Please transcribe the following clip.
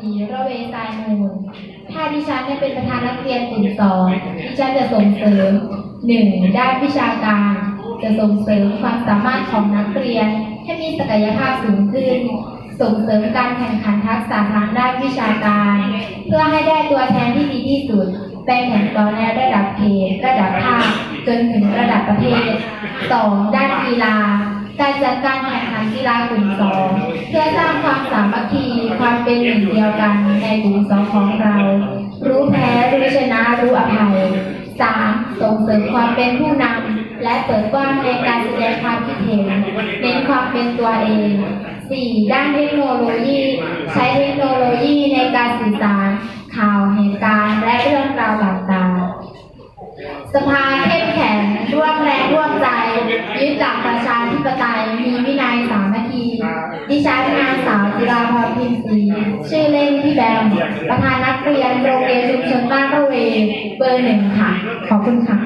สีระเวสายมูล ถ้าดิฉันเป็นประธานนักเรียนกลุ่มสองดิฉันจะส่งเสริมหนึ่งด้านวิชาการ จะส่งเสริมความสามารถของนักเรียน ให้มีศักยภาพสูงขึ้น ส่งเสริมการแข่งขันทักษะทางด้านวิชาการ เพื่อให้ได้ตัวแทนที่ดีที่สุดไปแข่งต่อในระดับเขตระดับภาคจนถึงระดับประเทศ 2. ด้านกีฬา การจัดการแข่งขันกีฬากลุ่มสองเพื่อสร้างความสามัคคีความเป็น หนึ่งเดียวกันในกลุ่มสองของเรา รู้แพ้รู้ชนะรู้อภัย 3. ส่งเสริมความเป็นผู้นำและเปิดกว้างในการแสดงความคิดเห็นเน้นความเป็นตัวเอง 4. ด้านเทคโนโลยี ใช้เทคโนโลยีในการสื่อสาร ข่าวเหตุการณ์และเรื่องราวต่างๆสภาเข้มแข็งร่วมแรงร่วมใจ ยึดหลักประชาธิปไตยมีวินัยสามัคคี ดิฉันนางสาวจิราพรพิมพ์ศรีชื่อเล่นพี่แบม ประธานนักเรียนโรงเรียนชุมชนบ้านระเว เบอร์หนึ่งค่ะ ขอบคุณค่ะ